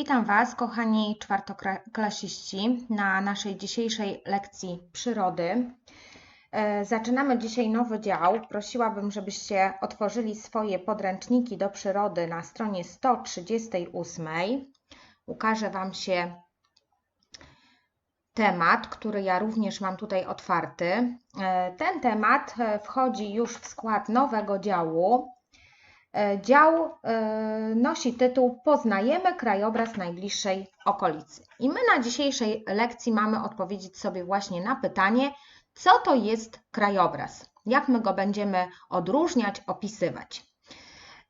Witam Was, kochani czwartoklasiści, na naszej dzisiejszej lekcji przyrody. E, Zaczynamy dzisiaj nowy dział. Prosiłabym, żebyście otworzyli swoje podręczniki do przyrody na stronie 138. Ukaże Wam się temat, który ja również mam tutaj otwarty. E, Ten temat e, wchodzi już w skład nowego działu. E, Dział e, nosi tytuł Poznajemy krajobraz najbliższej okolicy. I my na dzisiejszej lekcji mamy odpowiedzieć sobie właśnie na pytanie, co to jest krajobraz? Jak my go będziemy odróżniać, opisywać?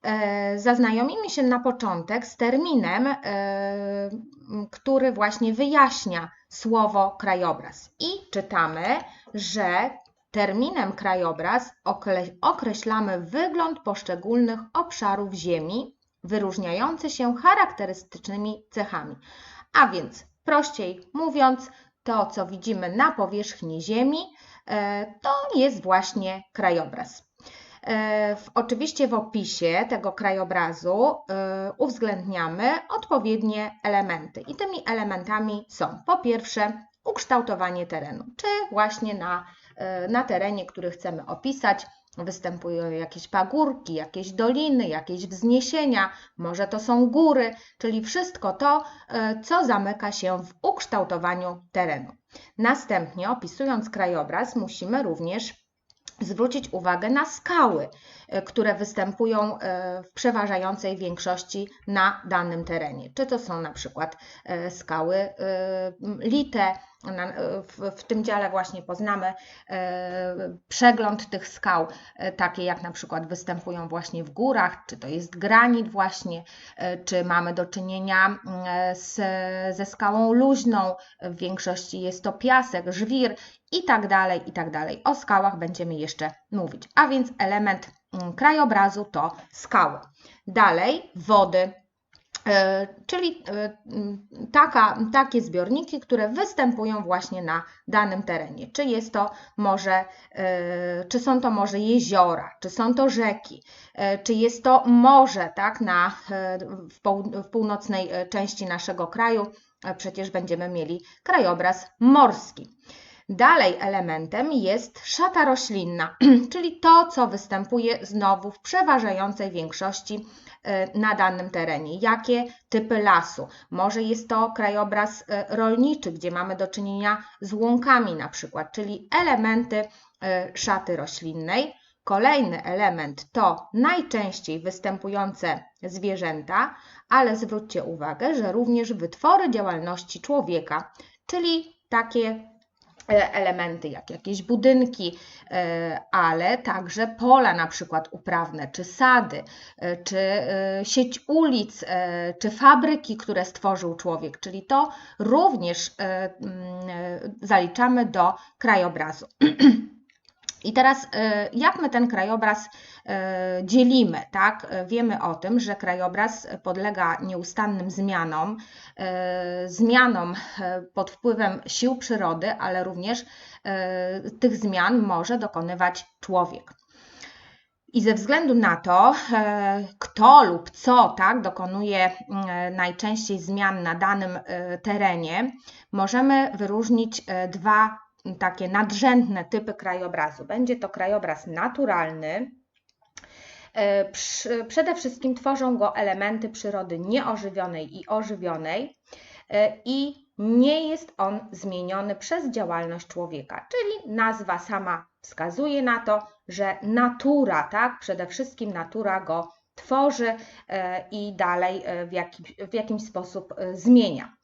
E, Zaznajomimy się na początek z terminem, który właśnie wyjaśnia słowo krajobraz. I czytamy, że Terminem krajobraz określamy wygląd poszczególnych obszarów Ziemi, wyróżniający się charakterystycznymi cechami. A więc, prościej mówiąc, to co widzimy na powierzchni Ziemi, e, to jest właśnie krajobraz. E, W, oczywiście w opisie tego krajobrazu e, uwzględniamy odpowiednie elementy. I tymi elementami są po pierwsze ukształtowanie terenu, czy właśnie na na terenie, który chcemy opisać, występują jakieś pagórki, jakieś doliny, jakieś wzniesienia, może to są góry, czyli wszystko to, e, co zamyka się w ukształtowaniu terenu. Następnie, opisując krajobraz, musimy również zwrócić uwagę na skały, e, które występują e, w przeważającej większości na danym terenie. Czy to są na przykład e, skały e, lite, w, tym dziale właśnie poznamy przegląd tych skał, takie jak na przykład występują właśnie w górach, czy to jest granit właśnie, czy mamy do czynienia z, ze skałą luźną, w większości jest to piasek, żwir i tak dalej, i tak dalej. O skałach będziemy jeszcze mówić. A więc element mm, krajobrazu to skały. Dalej wody, e, czyli e, m, taka, takie zbiorniki, które występują właśnie na danym terenie. Czy jest to może, e, czy są to może jeziora, czy są to rzeki, czy jest to morze, tak, na, w, północnej części naszego kraju. Przecież będziemy mieli krajobraz morski. Dalej elementem jest szata roślinna, czyli to, co występuje znowu w przeważającej większości e, na danym terenie. Jakie typy lasu? Może jest to krajobraz e, rolniczy, gdzie mamy do czynienia z łąkami na przykład, czyli elementy e, szaty roślinnej. Kolejny element to najczęściej występujące zwierzęta, ale zwróćcie uwagę, że również wytwory działalności człowieka, czyli takie elementy jak jakieś budynki, e, ale także pola na przykład uprawne, czy sady, e, czy e, sieć ulic, e, czy fabryki, które stworzył człowiek, czyli to również e, mm, e, zaliczamy do krajobrazu. I teraz, e, jak my ten krajobraz e, dzielimy, tak? E, Wiemy o tym, że krajobraz podlega nieustannym zmianom, zmianom pod wpływem sił przyrody, ale również tych zmian może dokonywać człowiek. I ze względu na to, kto lub co tak, dokonuje najczęściej zmian na danym terenie, możemy wyróżnić dwa takie nadrzędne typy krajobrazu. Będzie to krajobraz naturalny. E, Przede wszystkim tworzą go elementy przyrody nieożywionej i ożywionej e, i nie jest on zmieniony przez działalność człowieka, czyli nazwa sama wskazuje na to, że natura, tak, przede wszystkim natura go tworzy e, i dalej w, jaki, w jakiś sposób zmienia.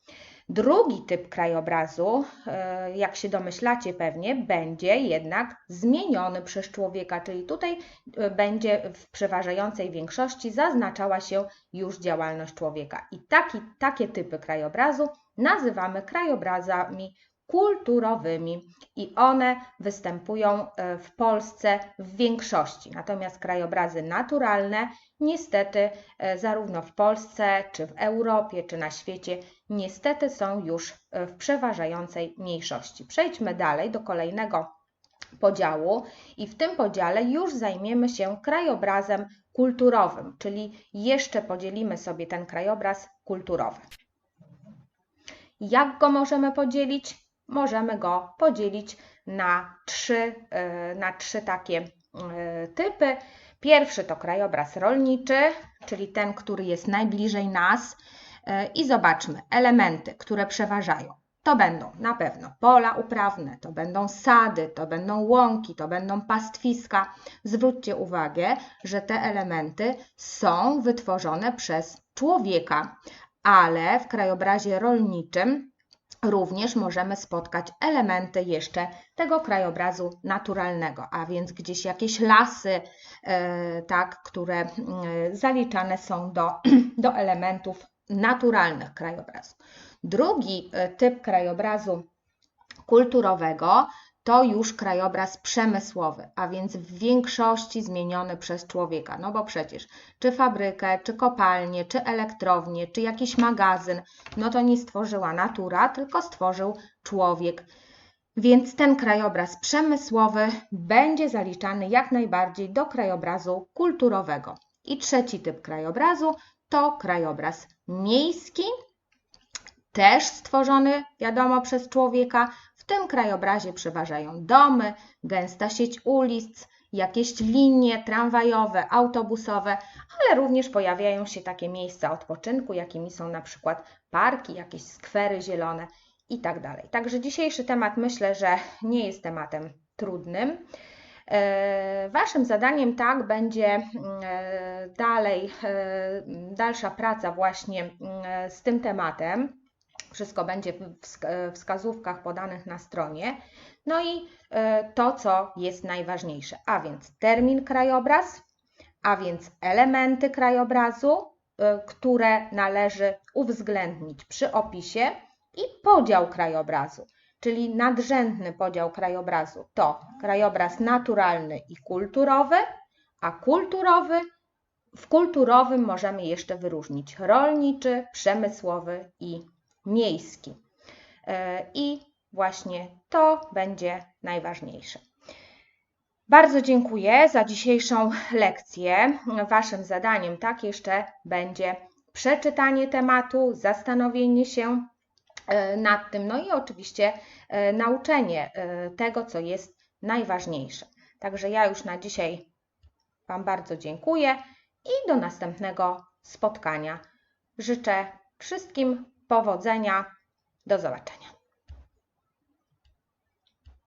Drugi typ krajobrazu, e, jak się domyślacie pewnie, będzie jednak zmieniony przez człowieka, czyli tutaj e, będzie w przeważającej większości zaznaczała się już działalność człowieka. I taki, takie typy krajobrazu nazywamy krajobrazami kulturowymi i one występują e, w Polsce w większości. Natomiast krajobrazy naturalne niestety e, zarówno w Polsce, czy w Europie, czy na świecie niestety są już e, w przeważającej mniejszości. Przejdźmy dalej do kolejnego podziału i w tym podziale już zajmiemy się krajobrazem kulturowym, czyli jeszcze podzielimy sobie ten krajobraz kulturowy. Jak go możemy podzielić? Możemy go podzielić na trzy, e, na trzy takie e, typy. Pierwszy to krajobraz rolniczy, czyli ten, który jest najbliżej nas. E, I zobaczmy elementy, które przeważają. To będą na pewno pola uprawne, to będą sady, to będą łąki, to będą pastwiska. Zwróćcie uwagę, że te elementy są wytworzone przez człowieka, ale w krajobrazie rolniczym również możemy spotkać elementy jeszcze tego krajobrazu naturalnego, a więc gdzieś jakieś lasy, e, tak, które e, zaliczane są do, do elementów naturalnych krajobrazu. Drugi e, typ krajobrazu kulturowego to już krajobraz przemysłowy, a więc w większości zmieniony przez człowieka. No bo przecież czy fabrykę, czy kopalnię, czy elektrownię, czy jakiś magazyn, no to nie stworzyła natura, tylko stworzył człowiek. Więc ten krajobraz przemysłowy będzie zaliczany jak najbardziej do krajobrazu kulturowego. I trzeci typ krajobrazu to krajobraz miejski, też stworzony, wiadomo, przez człowieka. Tym krajobrazie przeważają domy, gęsta sieć ulic, jakieś linie tramwajowe, autobusowe, ale również pojawiają się takie miejsca odpoczynku, jakimi są na przykład parki, jakieś skwery zielone i tak. Także dzisiejszy temat myślę, że nie jest tematem trudnym. E, waszym zadaniem tak będzie mm, e, dalej, e, dalsza praca właśnie mm, z tym tematem. Wszystko będzie w wskazówkach podanych na stronie. No i to, co jest najważniejsze, a więc termin krajobraz, a więc elementy krajobrazu, które należy uwzględnić przy opisie i podział krajobrazu czyli nadrzędny podział krajobrazu to krajobraz naturalny i kulturowy, a kulturowy w kulturowym możemy jeszcze wyróżnić rolniczy, przemysłowy i miejski. E, I właśnie to będzie najważniejsze. Bardzo dziękuję za dzisiejszą lekcję. Waszym zadaniem tak jeszcze będzie przeczytanie tematu, zastanowienie się E, nad tym. No i oczywiście e, nauczenie tego, co jest najważniejsze. Także ja już na dzisiaj Wam bardzo dziękuję i do następnego spotkania. Życzę wszystkim powodzenia. Do zobaczenia.